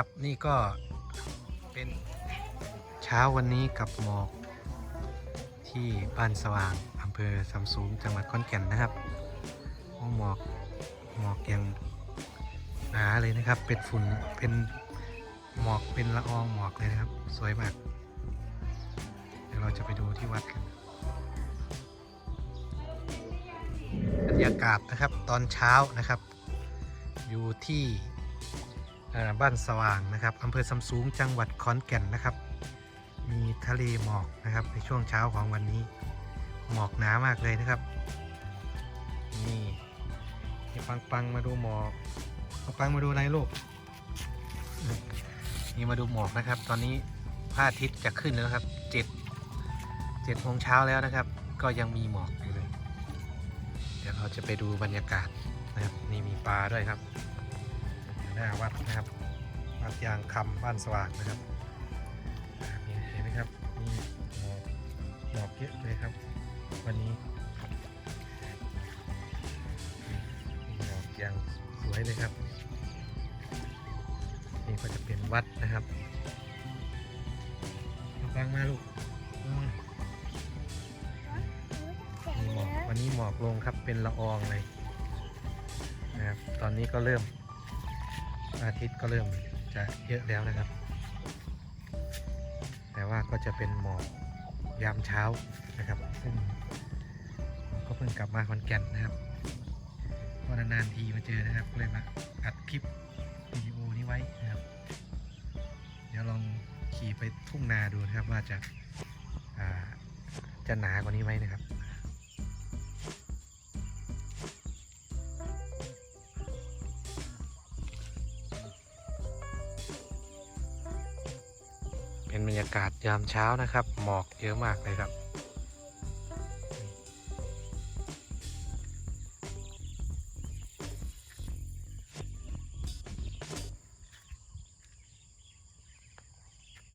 ครับ นี่ก็เป็นเช้าวันนี้กับหมอก ที่บ้านสว่างอำเภอสำสูงจังหวัดขอนแก่นนะครับหมอกหมอกยังหนาเลยนะครับ เป็นฝุ่นเป็นหมอกเป็นละอองหมอกเลยนะครับ สวยมากเดี๋ยวเราจะไปดูที่วัดกันบรรยากาศนะครับตอนเช้านะครับ อยู่ที่ บ้านสว่างนะครับอำเภอสำสูงจังหวัดขอนแก่นนะครับ มีทะเลหมอกนะครับในช่วงเช้าของวันนี้ หมอกหนามากเลยนะครับนี่นี่ปังปังมาดูหมอกปังปังมาดูอะไรลูกนี่มาดูหมอกนะครับ ตอนนี้พระอาทิตย์จะขึ้นแล้วครับเจ็ดเจ็ดโมงเช้าแล้วนะครับ ก็ยังมีหมอกอยู่เลย เดี๋ยวเราจะไปดูบรรยากาศนะครับนี่มีปลาด้วยครับ หน้าวัดนะครับวัดยางคำบ้านสว่างนะครับเห็นไหมครับมีหมอกหมอกเยอะเลยครับ วันนี้มีหมอกอย่างสวยเลยครับ นี่ก็จะเป็นวัดนะครับเอาฟังมาลูกมีหมอกวันนี้หมอกลงครับเป็นละอองเลยนะครับตอนนี้ก็เริ่ม อาทิตย์ก็เริ่มจะเยอะแล้วนะครับ แต่ว่าก็จะเป็นหมอกยามเช้านะครับ ซึ่งก็เพิ่งกลับมาคอนแก่นนะครับก็นานๆทีมาเจอนะครับก็เลยมาอัดคลิปวิดีโอนี้ไว้นะครับ เดี๋ยวลองขี่ไปทุ่งนาดูนะครับว่าจะาจะหนากว่านี้ไหมนะครับ เป็นบรรยากาศยามเช้านะครับ หมอกเยอะมากเลยครับ